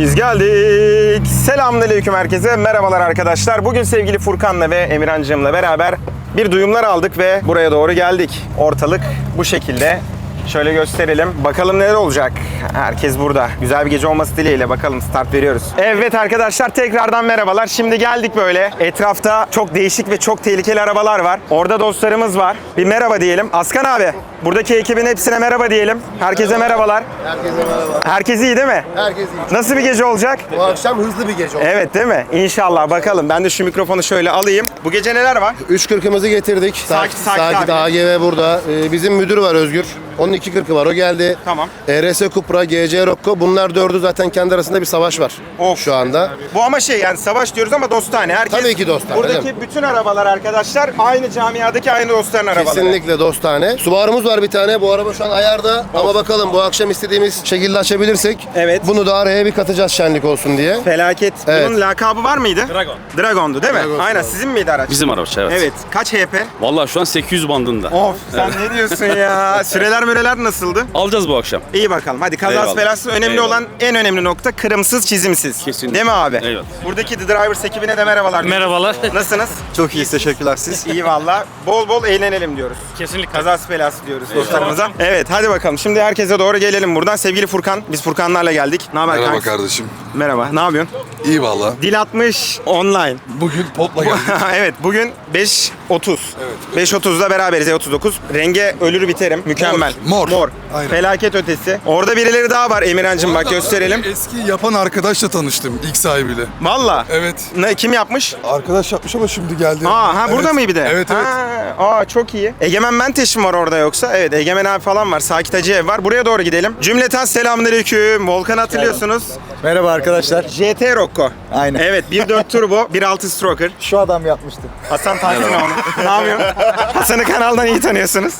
Biz geldik. Selamünaleyküm herkese. Merhabalar arkadaşlar. Bugün sevgili Furkan'la ve Emirhan'cığımla beraber bir duyumlar aldık ve buraya doğru geldik. Ortalık bu şekilde. Şöyle gösterelim. Bakalım neler olacak. Herkes burada. Güzel bir gece olması dileğiyle bakalım start veriyoruz. Evet arkadaşlar tekrardan merhabalar. Şimdi geldik böyle. Etrafta çok değişik ve çok tehlikeli arabalar var. Orada dostlarımız var. Bir merhaba diyelim. Askan abi. Buradaki ekibin hepsine merhaba diyelim. Herkese merhabalar. Herkese merhaba. Herkes iyi değil mi? Herkes iyi. Nasıl bir gece olacak? Bu akşam hızlı bir gece oldu. Evet değil mi? İnşallah bakalım. Ben de şu mikrofonu şöyle alayım. Bu gece neler var? 3.40'ımızı getirdik. Sakit abi. Sakit AGV burada. Ee, bizim müdür var Özgür. Onun 2.40'ı var. O geldi. Tamam. ERS Cupra, GC Rocco. Bunlar dördü zaten kendi arasında bir savaş var. Of. Şu anda. Bu ama şey yani savaş diyoruz ama dostane. Herkes, Tabii ki dostane, Buradaki bütün arabalar arkadaşlar aynı camiadaki aynı dostların arabaları. Kesinlikle dostane. Subaru'muz var bir tane. Bu araba şu an ayarda. Ama bakalım bu akşam istediğimiz şekilde açabilirsek. Evet. Bunu da araya bir katacağız şenlik olsun diye. Felaket. Evet. Bunun lakabı var mıydı? Dragon. Dragon'du değil mi? Dragon. Aynen sizin miydi araç? Bizim araç evet. Evet. Kaç HP? Vallahi şu an 800 bandında. Of sen ne diyorsun ya? Süreler müreler nasıldı? Alacağız bu akşam. İyi bakalım. Hadi kazası Eyvallah. belası önemli Eyvallah. olan en önemli nokta kırımsız çizimsiz. Kesinlikle. Değil mi abi? Eyvallah. Buradaki The Drivers ekibine de merhabalar. Merhabalar. Nasılsınız? Çok iyi, teşekkürler siz. İyi valla. Bol bol eğlenelim diyoruz. Kesinlikle. Kazası belası diyoruz dostlarımıza. Evet hadi bakalım. Şimdi herkese doğru gelelim buradan. Sevgili Furkan, biz Furkanlarla geldik. Ne haber Merhaba kanka? kardeşim. Merhaba, ne yapıyorsun? İyi valla. Dil 60 online. Bugün popla geldik. evet bugün 5.30. Evet. 5.30'da beraberiz E39. Renge ölür biterim. Mükemmel. Mor. Mor. Aynen. Felaket ötesi. Orada birileri daha var Emirhan'cığım bak gösterelim. Eski yapan arkadaşla tanıştım ilk sahibiyle. Valla. Evet. Ne, kim yapmış? Arkadaş yapmış ama şimdi geldi. Aa ha burada Evet. mı bir de? Evet evet. Ha, aa çok iyi. Egemen Menteş mi var orada yoksa? Evet Egemen abi falan var. Sakit Hacıev var. Buraya doğru gidelim. Cümleten selamünaleyküm. Volkan hatırlıyorsunuz. Merhaba arkadaşlar. JT Rocco. Aynen. Evet 1.4 turbo 1.6 stroker. Şu adam yapmıştı. Hasan Tahsin onu. Ne yapıyorsun? Hasan'ı kanaldan iyi tanıyorsunuz.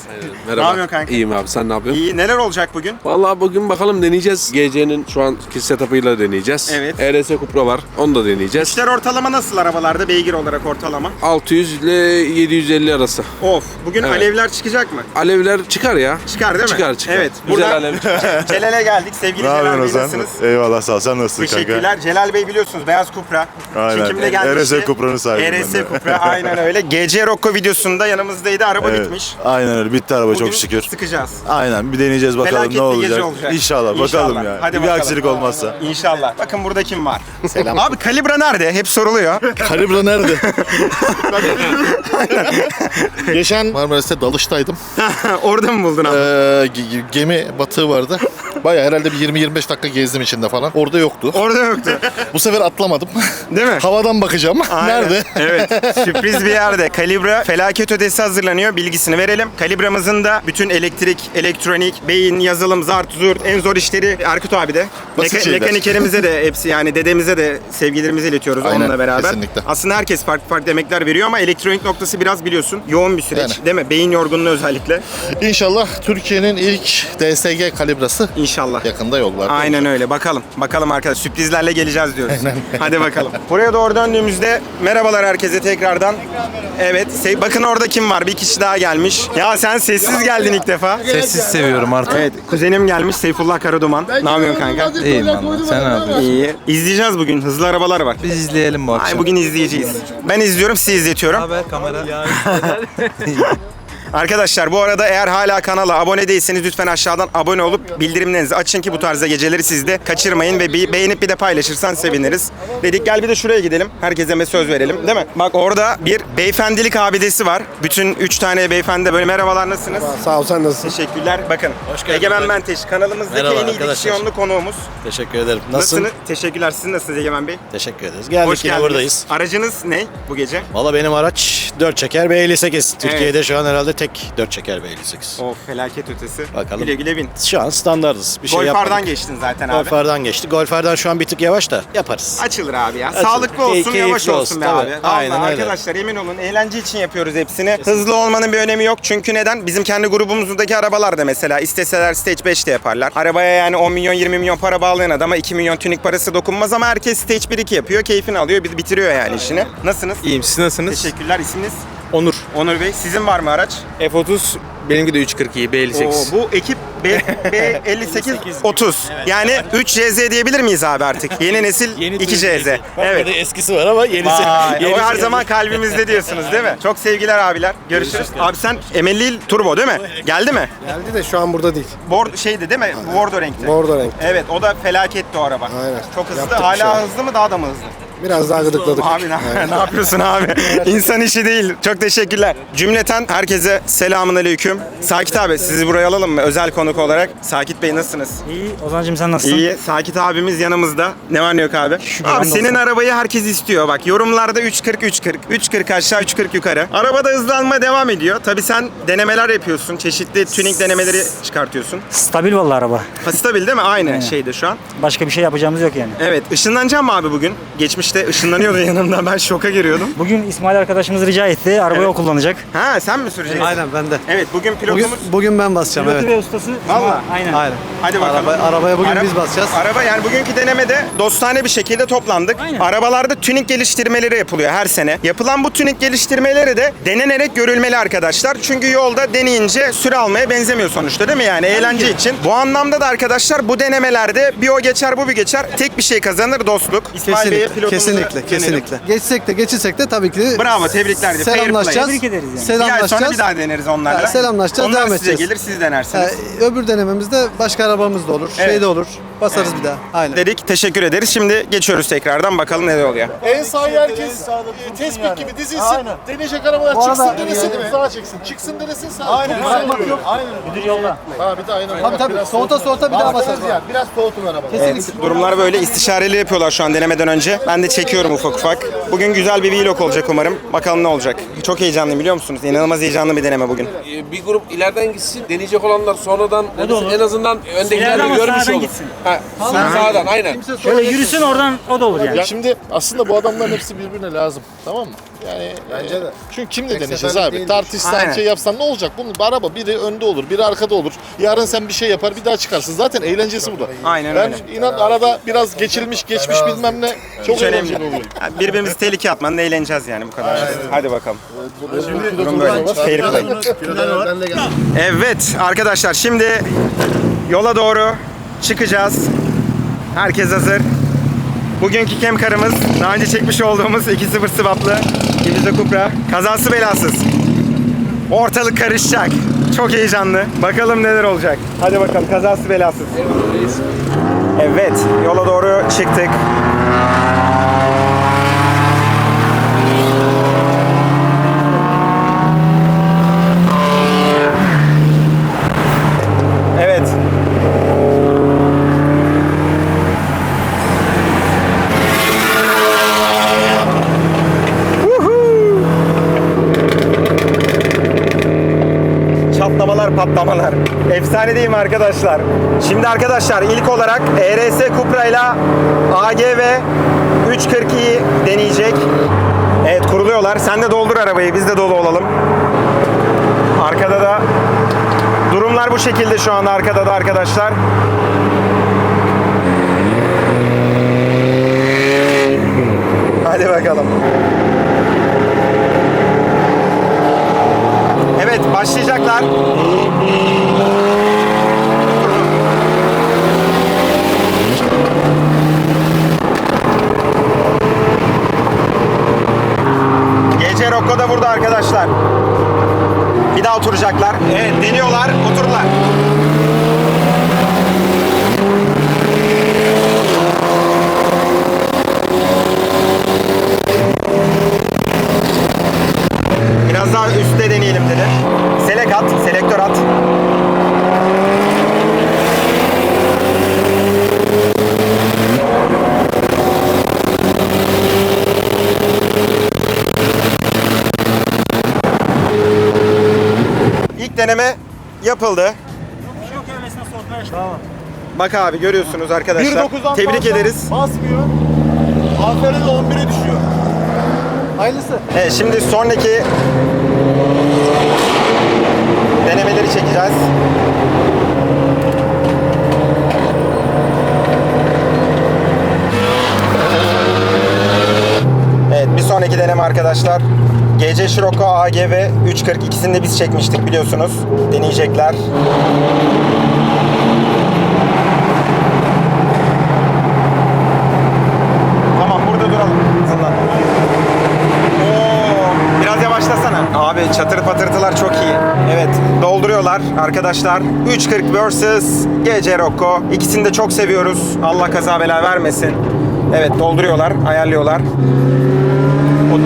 Merhaba. Ne yapıyorsun kanka? İyiyim abi sen ne yapıyorsun? İyi. Neler olacak bugün? Vallahi bugün bakalım deneyeceğiz. GC'nin şu anki setup'ıyla deneyeceğiz. Evet. ERS Cupra var. Onu da deneyeceğiz. İşler ortalama nasıl arabalarda beygir olarak ortalama? 600 ile 750 arası. Of. Bugün Evet. alevler çıkacak mı? Alevler çıkar ya. Çıkar değil mi? Çıkar çıkar. Evet. Güzel Burada alev çıkar. Celal'e geldik. Sevgili Ne Celal Bey yapıyorsun nasılsınız? Eyvallah sağ ol. Sen nasılsın Teşekkürler. kanka? Celal Bey biliyorsunuz Beyaz Kupra. Aynen. Çekimde gelmişti. RS Cupra'nın sahibiyim RS ben de. Kupra aynen öyle. GC Rocco videosunda yanımızdaydı. Araba Evet. bitmiş. Aynen öyle. Bitti araba Bugün çok şükür. sıkacağız. Aynen bir deneyeceğiz bakalım Felaket ne olacak. gece olacak. İnşallah, bakalım ya. Hadi bir bakalım. aksilik olmazsa. İnşallah. Bakın burada kim var? Selam. Abi kalibra nerede? Hep soruluyor. Kalibra nerede? Geçen Marmaris'te dalıştaydım. Orada mı buldun Ee, abi? ge- gemi batığı vardı. Baya herhalde bir 20-25 dakika gezdim içinde falan. Orada yoktu. Orada yoktu. Bu sefer atlamadım. Değil mi? Havadan bakacağım. Aynen. Nerede? evet. Sürpriz bir yerde. Kalibra felaket ödesi hazırlanıyor. Bilgisini verelim. Kalibramızın da bütün elektrik, elektronik, beyin, yazılım, zart, zurt, en zor işleri Erkut abi de. Basit şeyler. mekanikerimize de hepsi yani dedemize de sevgilerimizi iletiyoruz Aynen, onunla beraber. kesinlikle. Aslında herkes farklı farklı emekler veriyor ama elektronik noktası biraz biliyorsun yoğun bir süreç Yani. değil mi? Beyin yorgunluğu özellikle. İnşallah Türkiye'nin ilk DSG kalibrası İnşallah. yakında yollarda. Aynen öyle. Bakalım. Bakalım arkadaş. Sürprizlerle geleceğiz diyoruz. Hadi bakalım. Buraya doğru döndüğümüzde merhabalar herkese tekrardan. Evet. se- bakın orada kim var? Bir kişi daha gelmiş. Ya sen sessiz geldin ilk defa. Sessiz seviyorum artık. Evet. Kuzenim gelmiş. Seyfullah Karaduman. Ne yapıyorsun kanka? İyiyim valla. Sen ne yapıyorsun? İyi. İzleyeceğiz bugün. Hızlı arabalar var. Biz izleyelim bu Ay akşam. bugün izleyeceğiz. Ben izliyorum, sizi izletiyorum. Haber kamera. Arkadaşlar bu arada eğer hala kanala abone değilseniz lütfen aşağıdan abone olup bildirimlerinizi açın ki bu tarzda geceleri siz de kaçırmayın ve bir beğenip bir de paylaşırsan seviniriz. Dedik gel bir de şuraya gidelim. Herkese bir söz verelim değil mi? Bak orada bir beyefendilik abidesi var. Bütün üç tane beyefendi böyle merhabalar nasılsınız? Sağ ol sen nasılsın? Teşekkürler. Bakın Hoş geldin. Egemen Menteş kanalımızdaki Merhaba en iyi arkadaşlar. diksiyonlu konuğumuz. Teşekkür ederim. Nasılsın? Nasılsınız? Teşekkürler. Siz nasılsınız Egemen Bey? Teşekkür ederiz. Geldik Hoş yine geldiniz. buradayız. Aracınız ne bu gece? Valla benim araç 4 çeker bir 58. Türkiye'de şu an herhalde tek 4 çeker bir 58. Of felaket ötesi. Bakalım. Güle güle bin. Şu an standartız. Bir şey Golf yapmadık. R'dan geçtin zaten abi. Golf R'dan geçti. Golf R'dan şu an bir tık yavaş da yaparız. Açılır abi ya. Açılır. Sağlıklı olsun, Key- yavaş keyifli olsun, olsun, be tabii. abi. Aynen Vallahi öyle. arkadaşlar emin olun eğlence için yapıyoruz hepsini. Hızlı olmanın bir önemi yok. Çünkü neden? Bizim kendi grubumuzdaki arabalar da mesela isteseler Stage 5 de yaparlar. Arabaya yani 10 milyon 20 milyon para bağlayan adama 2 milyon tünik parası dokunmaz ama herkes Stage 1-2 yapıyor. Keyfini alıyor, bit- bitiriyor yani işini. Nasılsınız? İyiyim. Siz nasılsınız? Teşekkürler. İsminiz? Onur. Onur Bey. Sizin var mı araç? F30 Benimki de 3.42 B58. Oo, bu ekip B, B58 30. Yani 3 JZ diyebilir miyiz abi artık? Yeni nesil 2 JZ. Evet. eskisi var ama yenisi. Vay, o her zaman kalbimizde diyorsunuz değil mi? Çok sevgiler abiler. Görüşürüz. Abi sen Emelli Turbo değil mi? Geldi mi? Geldi de şu an burada değil. Bord şeydi değil mi? Bordo renkti. Bordo renk. Evet o da felaketti o araba. Aynen. Çok hızlı. Yaptık Hala şey. hızlı mı daha da mı hızlı? Biraz daha gıdıkladık. Abi ne, ne yapıyorsun abi? İnsan işi değil. Çok teşekkürler. Cümleten herkese selamun aleyküm. Sakit abi sizi buraya alalım mı? Özel konuk olarak. Sakit Bey nasılsınız? İyi. Ozan'cığım sen nasılsın? İyi. Sakit abimiz yanımızda. Ne var ne yok abi? abi hamdolsun. senin arabayı herkes istiyor. Bak yorumlarda 3.40 3.40. 3.40 aşağı 3.40 yukarı. Arabada hızlanma devam ediyor. Tabii sen denemeler yapıyorsun. Çeşitli tuning denemeleri çıkartıyorsun. Stabil vallahi araba. Ha, Stabil değil mi? Aynı şeyde şu an. Başka bir şey yapacağımız yok yani. Evet. ışınlanacağım mı abi bugün? Geçmişte ışınlanıyordu yanımda. Ben şoka giriyordum. Bugün İsmail arkadaşımız rica etti. Arabayı Evet. o kullanacak. Ha sen mi süreceksin? Aynen ben de. Evet bugün Bugün, pilotumuz. bugün ben basacağım Pilotu evet. ve ustası. Valla. Aynen. Aynen. Hadi bakalım. Araba, arabaya bugün biz basacağız. Araba yani bugünkü denemede dostane bir şekilde toplandık. Aynen. Arabalarda tuning geliştirmeleri yapılıyor her sene. Yapılan bu tuning geliştirmeleri de denenerek görülmeli arkadaşlar. Çünkü yolda deneyince süre almaya benzemiyor sonuçta değil mi yani eğlence için. Bu anlamda da arkadaşlar bu denemelerde bir o geçer bu bir geçer. Tek bir şey kazanır dostluk. İsmail Bey'e Kesinlikle, pilotumuzu kesinlikle, kesinlikle. Geçsek de geçirsek de tabii ki Bravo tebrikler. Fair play. selamlaşacağız. Tebrik ederiz yani. Bir ay sonra Selamlaşacağız. bir daha deneriz onlarla. Ha, selamlaşacağız, Onlar devam size edeceğiz. gelir siz denersiniz. Ha, öbür denememizde başka arabamız da olur, Evet. şey de olur. Basarız bir daha. Aynen. Dedik teşekkür ederiz. Şimdi geçiyoruz tekrardan bakalım ne oluyor. En sahayı herkes e, tespih gibi dizilsin. Deneyecek arabalar çıksın denesin, uzağa çeksin. Çıksın denesin sağa. Aynen. Bırakmak yok. Müdür yolda. Ha bir de aynen. Tabii tabii. Soğuta soğuta bir daha basarız. Yani. Biraz soğutun arabayı. Kesinlikle. Durumlar böyle istişareli yapıyorlar şu an denemeden önce. Ben de çekiyorum ufak ufak. Bugün güzel bir vlog olacak umarım. Bakalım ne olacak. Çok heyecanlıyım biliyor musunuz? İnanılmaz heyecanlı bir deneme bugün. Ee, Bir grup ileriden gitsin. Deneyecek olanlar sonradan en azından İleriden de ama görmüş sağdan olur. gitsin. Ha, sağdan aynen. Şöyle yürüsün oradan o da olur yani. Ya şimdi aslında bu adamların hepsi birbirine lazım. Tamam mı? Yani bence de. Çünkü kimle deneyeceğiz abi? Tartışsan Aynen. şey yapsan ne olacak? Bunun bir araba biri önde olur, biri arkada olur. Yarın sen bir şey yapar, bir daha çıkarsın. Zaten eğlencesi burada. Aynen ben öyle. inan arada biraz geçilmiş, geçmiş bilmem ne çok Hiç önemli. eğlenceli oluyor. Yani Birbirimizi tehlikeye atmanın eğleneceğiz yani bu kadar. Hadi bakalım. Durum böyle. Fair play. Ben de geldim. Evet arkadaşlar şimdi yola doğru çıkacağız. Herkes hazır. Bugünkü kemkarımız daha önce çekmiş olduğumuz 2.0 sıvaplı Ibiza Cupra. Kazası belasız. Ortalık karışacak. Çok heyecanlı. Bakalım neler olacak. Hadi bakalım kazası belasız. Evet yola doğru çıktık. Patlamalar. Efsane değil mi arkadaşlar? Şimdi arkadaşlar ilk olarak ERS Cupra ile AGV 342'yi deneyecek. Evet kuruluyorlar. Sen de doldur arabayı, biz de dolu olalım. Arkada da durumlar bu şekilde şu anda arkada da arkadaşlar. Hadi bakalım. Evet başlayacaklar. Gece Rocco da burada arkadaşlar. Bir daha oturacaklar. Evet deniyorlar, oturdular. Biraz daha üstte deneyelim dedi. Selek at, selektör at. İlk deneme yapıldı. Bak abi görüyorsunuz arkadaşlar. Tebrik ederiz. Basmıyor. Aferin 11'e düşüyor. Hayırlısı. Evet şimdi sonraki denemeleri çekeceğiz. Evet bir sonraki deneme arkadaşlar. GC Scirocco AGV 340 ikisini de biz çekmiştik biliyorsunuz. Deneyecekler. Tamam burada duralım. Hızlan. Oo, biraz yavaşlasana. Abi çatır patırtılar çok iyi. Evet dolduruyorlar arkadaşlar. 340 vs GC Rocco. İkisini de çok seviyoruz. Allah kaza bela vermesin. Evet dolduruyorlar, ayarlıyorlar. O-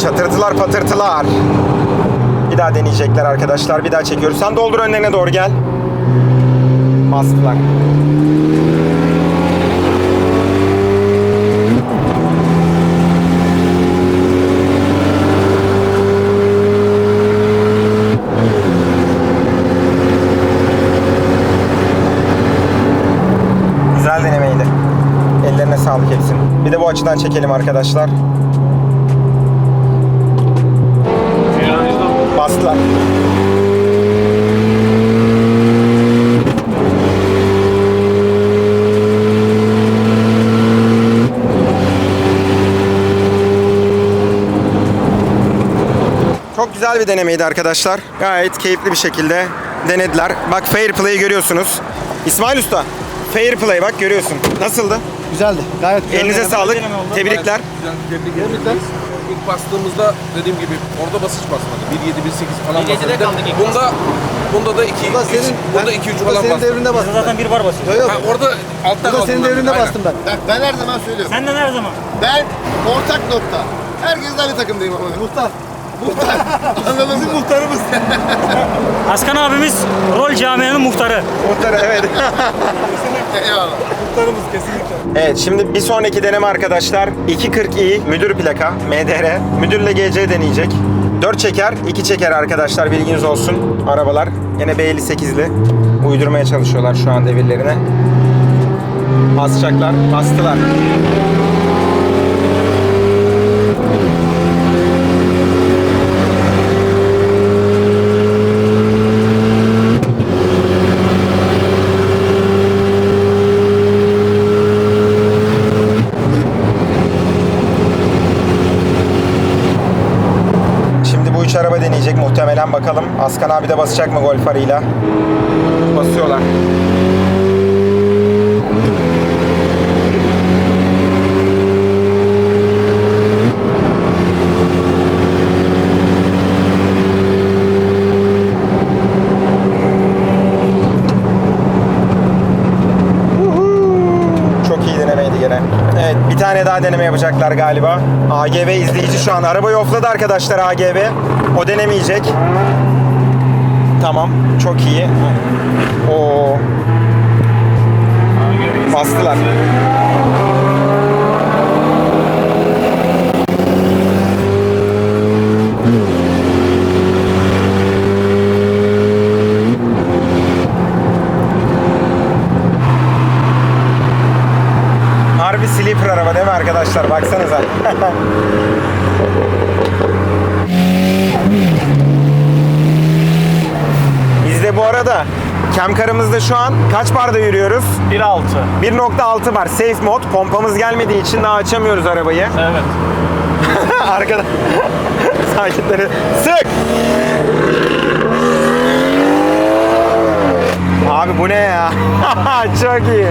Çatırtılar patırtılar. Deneyecekler arkadaşlar. Bir daha çekiyoruz. Sen doldur önlerine doğru gel. Bastılar. Güzel denemeydi. Ellerine sağlık hepsinin. Bir de bu açıdan çekelim arkadaşlar. Bastılar. Çok güzel bir denemeydi arkadaşlar. Gayet keyifli bir şekilde denediler. Bak fair play'i görüyorsunuz. İsmail Usta, fair play bak görüyorsun. Nasıldı? Güzeldi. Gayet güzel. Elinize sağlık. Tebrikler. Tebrikler. İlk bastığımızda dediğim gibi orada basış basmadı. 1.7 1.8 falan basmadı. Bunda bunda da 2 Bu da senin, burada 2 3 bu da falan senin bastı. devrinde bastım. Zaten bir bar basıyor. Yok yok. Ha, orada altta Bu da senin ben. devrinde Aynen. bastım ben. Bak ben her zaman söylüyorum. Senden her zaman. Ben ortak nokta. Herkesle aynı takımdayım ama. Muhtar. Muhtar. Anladın mı? muhtarımız. Askan abimiz rol camianın muhtarı. Muhtarı evet. Eyvallah. Evet şimdi bir sonraki deneme arkadaşlar 240i müdür plaka MDR müdürle GC deneyecek. 4 çeker 2 çeker arkadaşlar bilginiz olsun arabalar. Yine B58'li uydurmaya çalışıyorlar şu an devirlerine. Basacaklar bastılar. Şimdi bu üç araba deneyecek muhtemelen Askan abi de basacak mı Golf arıyla? Basıyorlar. Çok iyi denemeydi gene. Evet bir tane daha deneme yapacaklar galiba. AGV izleyici şu an arabayı offladı arkadaşlar AGV. O denemeyecek. Tamam çok iyi. Oo. Bastılar. Harbi sleeper araba değil mi arkadaşlar? Baksanıza. Biz de bu arada Kemkar'ımızda şu an kaç barda yürüyoruz? 1.6. 1.6 bar safe mod. Pompamız gelmediği için daha açamıyoruz arabayı. Evet. Arkada sakinleri sık. Abi bu ne ya? çok iyi.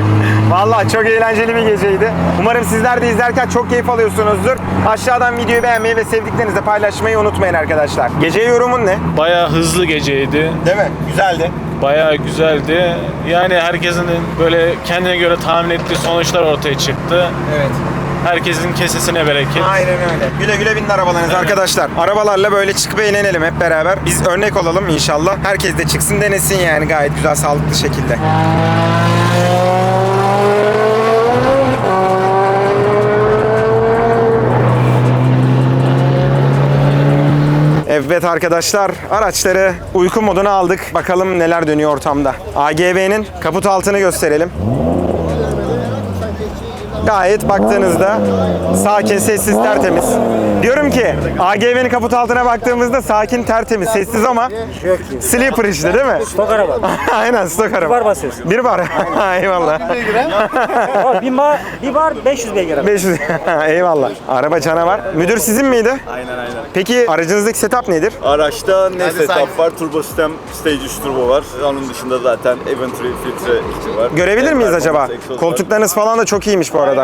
Vallahi çok eğlenceli bir geceydi. Umarım sizler de izlerken çok keyif alıyorsunuzdur. Aşağıdan videoyu beğenmeyi ve sevdiklerinizle paylaşmayı unutmayın arkadaşlar. Gece yorumun ne? Bayağı hızlı geceydi. Değil mi? Güzeldi. Bayağı güzeldi. Yani herkesin böyle kendine göre tahmin ettiği sonuçlar ortaya çıktı. Evet. Herkesin kesesine bereket. Aynen öyle. Güle güle binin arabalarınız arkadaşlar. Arabalarla böyle çıkıp eğlenelim hep beraber. Biz örnek olalım inşallah. Herkes de çıksın denesin yani gayet güzel sağlıklı şekilde. Evet arkadaşlar araçları uyku moduna aldık. Bakalım neler dönüyor ortamda. AGV'nin kaput altını gösterelim. Gayet baktığınızda sakin, sessiz, tertemiz. Diyorum ki AGV'nin kaput altına baktığımızda sakin, tertemiz, sessiz ama sleeper işte değil mi? Stok araba. Aynen stok araba. var basıyorsun. Bir bar. Eyvallah. Bir, bar, bir bar 500 beygir araba. 500. Eyvallah. Araba canavar. Müdür sizin miydi? Aynen aynen. Peki aracınızdaki setup nedir? Araçta ne Hadi setup var? Turbo sistem, stage 3 turbo var. Onun dışında zaten Eventry filtre var. Görebilir miyiz acaba? Koltuklarınız falan da çok iyiymiş bu arada.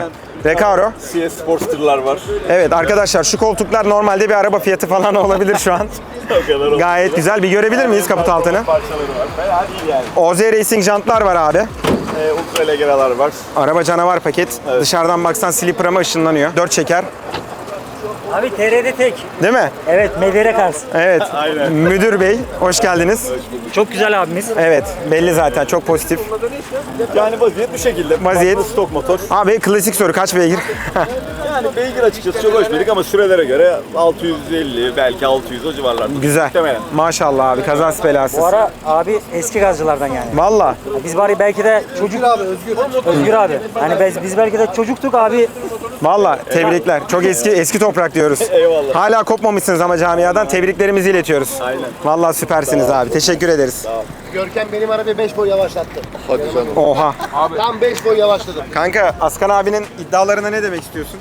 Recaro. CS Sportster'lar var. Evet arkadaşlar şu koltuklar normalde bir araba fiyatı falan olabilir şu an. o kadar oldu. Gayet güzel. Bir görebilir miyiz kaput altını? Parçaları var. Fena değil yani. OZ Racing jantlar var abi. Ee, Ultra Legeralar var. Araba canavar paket. Dışarıdan baksan slipper ama ışınlanıyor. 4 çeker. Abi TR'de tek. Değil mi? Evet Medere Kars. Evet. Aynen. Müdür bey hoş geldiniz. Çok güzel abimiz. Evet belli zaten çok pozitif. Yani vaziyet bu şekilde. Vaziyet. Farklı stok motor. Abi klasik soru kaç beygir? Yani beygir açıkçası çok ölçmedik ama sürelere göre 650 belki 600 o civarlarda. Güzel. Muhtemelen. Maşallah abi kazası belasız. Bu ara abi eski gazcılardan yani. Valla Biz bari belki de çocuk abi Özgür. Özgür abi. Hani biz, biz belki de çocuktuk abi. valla tebrikler. Çok eski eski toprak diyoruz. Eyvallah. Hala kopmamışsınız ama camiadan tebriklerimizi iletiyoruz. Aynen. Valla süpersiniz abi. Teşekkür ederiz. Görkem benim arabayı 5 boy yavaşlattı. Hadi canım. Oha. Tam 5 boy yavaşladım. Kanka Askan abinin iddialarına ne demek istiyorsun?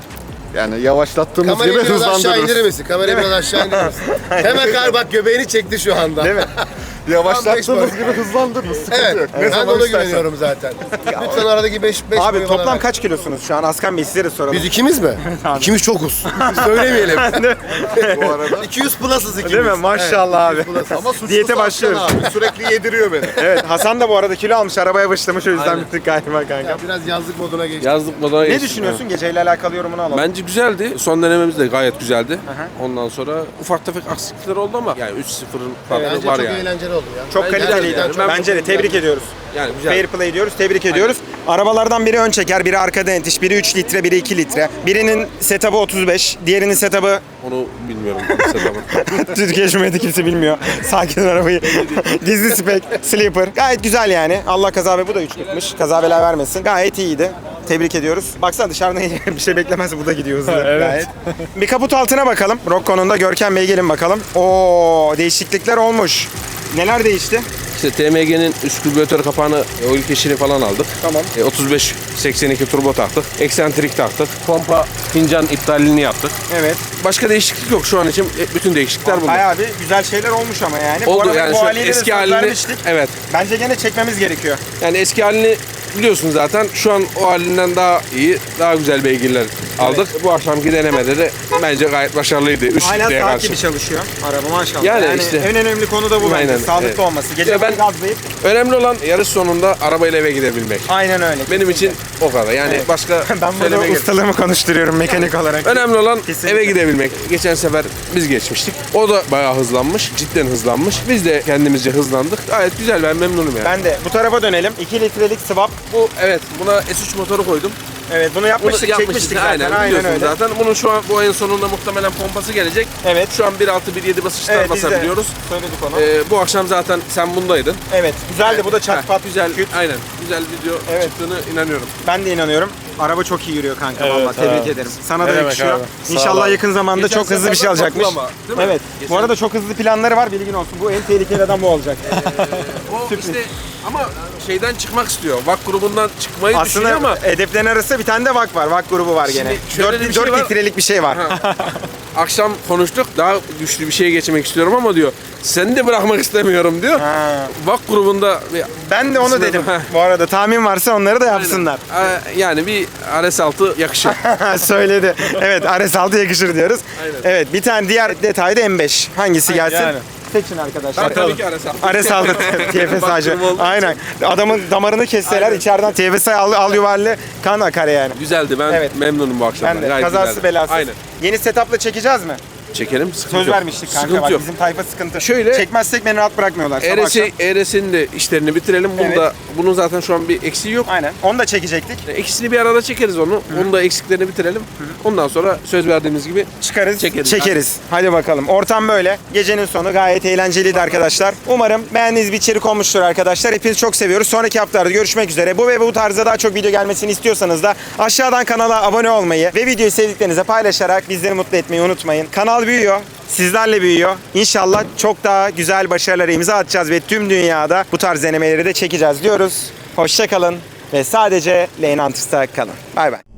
Yani yavaşlattığımız Kamerayı gibi biraz aşağı hızlandırırız. indirir misin? Kamerayı biraz aşağı indirir misin? Hemen kar bak göbeğini çekti şu anda. Değil mi? Yavaşlattığımız gibi hızlandırırız. Sıkıntı Evet. yok. Ne ben de zaman ona istersen. güveniyorum zaten. Lütfen aradaki 5 5 Abi toplam kaç kilosunuz şu an? Askan Bey size de soralım. Biz ikimiz mi? ikimiz çokuz. Söylemeyelim. Bu arada. 200 plus'ız ikimiz. Değil mi? Maşallah abi. Ama suçlusu Diyete Aslan başlıyoruz. Abi. Sürekli yediriyor beni. Evet Hasan da bu arada kilo almış arabaya başlamış o yüzden bittik galiba kanka. Biraz yazlık moduna geçtik. Yazlık moduna Ne geçtik. düşünüyorsun? Geceyle alakalı yorumunu alalım. Bence güzeldi. Son denememiz de gayet güzeldi. Ondan sonra ufak tefek aksilikler oldu ama yani 3-0'ın farkı Bence var çok yani. eğlenceli oldu ya. Çok kaliteliydi. yani. Ben Bence de çok- tebrik ediyoruz. Yani güzel. Fair play diyoruz, tebrik ediyoruz. Arabalardan biri ön çeker, biri arkada entiş, biri 3 litre, biri 2 litre. Birinin setup'ı 35, diğerinin setup'ı Onu bilmiyorum. setup'ı. Türkiye Cumhuriyeti kimse bilmiyor. Sakin arabayı. Gizli spek, sleeper. Gayet güzel yani. Allah kaza ve bu da 3'lükmüş. Kaza bela vermesin. Gayet iyiydi. Tebrik ediyoruz. Baksana dışarıdan bir şey beklemez bu da gidiyor hızlı. Gayet. Bir kaput altına bakalım. Rocco'nun da Görkem Bey gelin bakalım. Oo değişiklikler olmuş. Neler değişti? işte TMG'nin üst kübülatör kapağını, e, oil keşini falan aldık. Tamam. E, 35-82 turbo taktık. Eksentrik taktık. Pompa fincan iptalini yaptık. Evet. Başka değişiklik yok şu an için. E, bütün değişiklikler bunlar. Bayağı bir güzel şeyler olmuş ama yani. bu Oldu arada yani bu şu haliyle de eski halini vermiştik. evet Bence gene çekmemiz gerekiyor. yani eski halini biliyorsun zaten şu an o halinden daha iyi daha güzel beygirler aldık. Bu akşamki denemede de bence gayet başarılıydı. 3 Hala litreye saat karşı. gibi çalışıyor araba maşallah. Yani Yani, işte. en önemli konu da bu bence. Aynen, Sağlıklı evet. olması. Gece Ya ben- ben... gazlayıp Önemli olan yarış sonunda arabayla eve gidebilmek. aynen öyle. Benim için o kadar. Yani başka ben burada söylemeye gerek- ustalığımı konuşturuyorum mekanik olarak. Önemli olan Kesinlikle. eve gidebilmek. Geçen sefer biz geçmiştik. O da bayağı hızlanmış. Cidden hızlanmış. Biz de kendimizce hızlandık. Gayet güzel. Ben memnunum yani. Ben de bu tarafa dönelim. 2 litrelik swap. Bu evet buna S3 motoru koydum. Evet bunu Bunu yapmıştık, yapmıştık çekmiştik zaten. aynen, Aynen, biliyorsun öyle. zaten. Bunun şu an bu ayın sonunda muhtemelen pompası gelecek. Evet. Şu an 1.6 1.7 basınçlar Evet basabiliyoruz. söyledik onu. Ee, bu akşam zaten sen bundaydın. evet güzeldi bu da çat pat güzel. küt. Aynen. Güzel video Evet. çıktığını inanıyorum. Ben de inanıyorum. Araba çok iyi yürüyor kanka Evet, vallahi tebrik abi. ederim. Sana Ne da demek yakışıyor. abi. Sağ İnşallah yakın zamanda Geçen çok hızlı bir şey sefer alacakmış. patlama, değil mi? Evet. Geçen- Bu arada çok hızlı planları var bilgin olsun. Bu en tehlikeli adam bu olacak. O işte ama şeyden çıkmak istiyor. VAK grubundan çıkmayı düşünüyor Aslında ama hedeflerin arasında bir tane de VAK var. VAK grubu var gene. Şimdi şöyle 4, bir şey var. litrelik bir şey var. akşam konuştuk. Daha güçlü bir şeye geçmek istiyorum ama diyor. Seni de bırakmak istemiyorum diyor. Ha. VAK grubunda Ben de onu dedim. Bu arada tahmin varsa onları da yapsınlar. Ee, yani bir RS6 yakışır. Söyledi. Evet RS6 yakışır diyoruz. Aynen. Evet bir tane diğer detay da M5. Hangisi gelsin? yani. Seçin arkadaşlar. Ben tabii ki RS6. RS6 TFS Bak için. Aynen. Adamın damarını kesseler içeriden TFS al, al yuvarlı kan akar yani. Güzeldi. Ben Evet. memnunum bu akşamdan. Ben de kazası güzeldi. belası. Aynen. Yeni setupla çekeceğiz mi? Çekelim. Sıkıntı Söz yok. vermiştik kanka Sıkıntı bak yok. bizim tayfa sıkıntı. Şöyle- Çekmezsek beni rahat bırakmıyorlar. sabah Eresi, akşam. Eres'in de işlerini bitirelim. Bunda, Evet. Bunun zaten şu an bir eksiği yok. Aynen. Onu da çekecektik. Eksisini bir arada çekeriz onu. Onun da eksiklerini bitirelim. Ondan sonra söz verdiğimiz gibi Çıkarız, Çekeriz. çekeriz. Hadi bakalım. Ortam böyle. Gecenin sonu gayet eğlenceliydi arkadaşlar. Umarım beğendiğiniz bir içerik olmuştur arkadaşlar. Hepinizi çok seviyoruz. Sonraki haftalarda görüşmek üzere. Bu ve bu tarzda daha çok video gelmesini istiyorsanız da aşağıdan kanala abone olmayı ve videoyu sevdiklerinize paylaşarak bizleri mutlu etmeyi unutmayın. Büyüyor. Sizlerle büyüyor. İnşallah çok daha güzel başarılara imza atacağız ve tüm dünyada bu tarz denemeleri de çekeceğiz diyoruz. Hoşçakalın ve sadece Lane Hunters'ta kalın. Bay bay.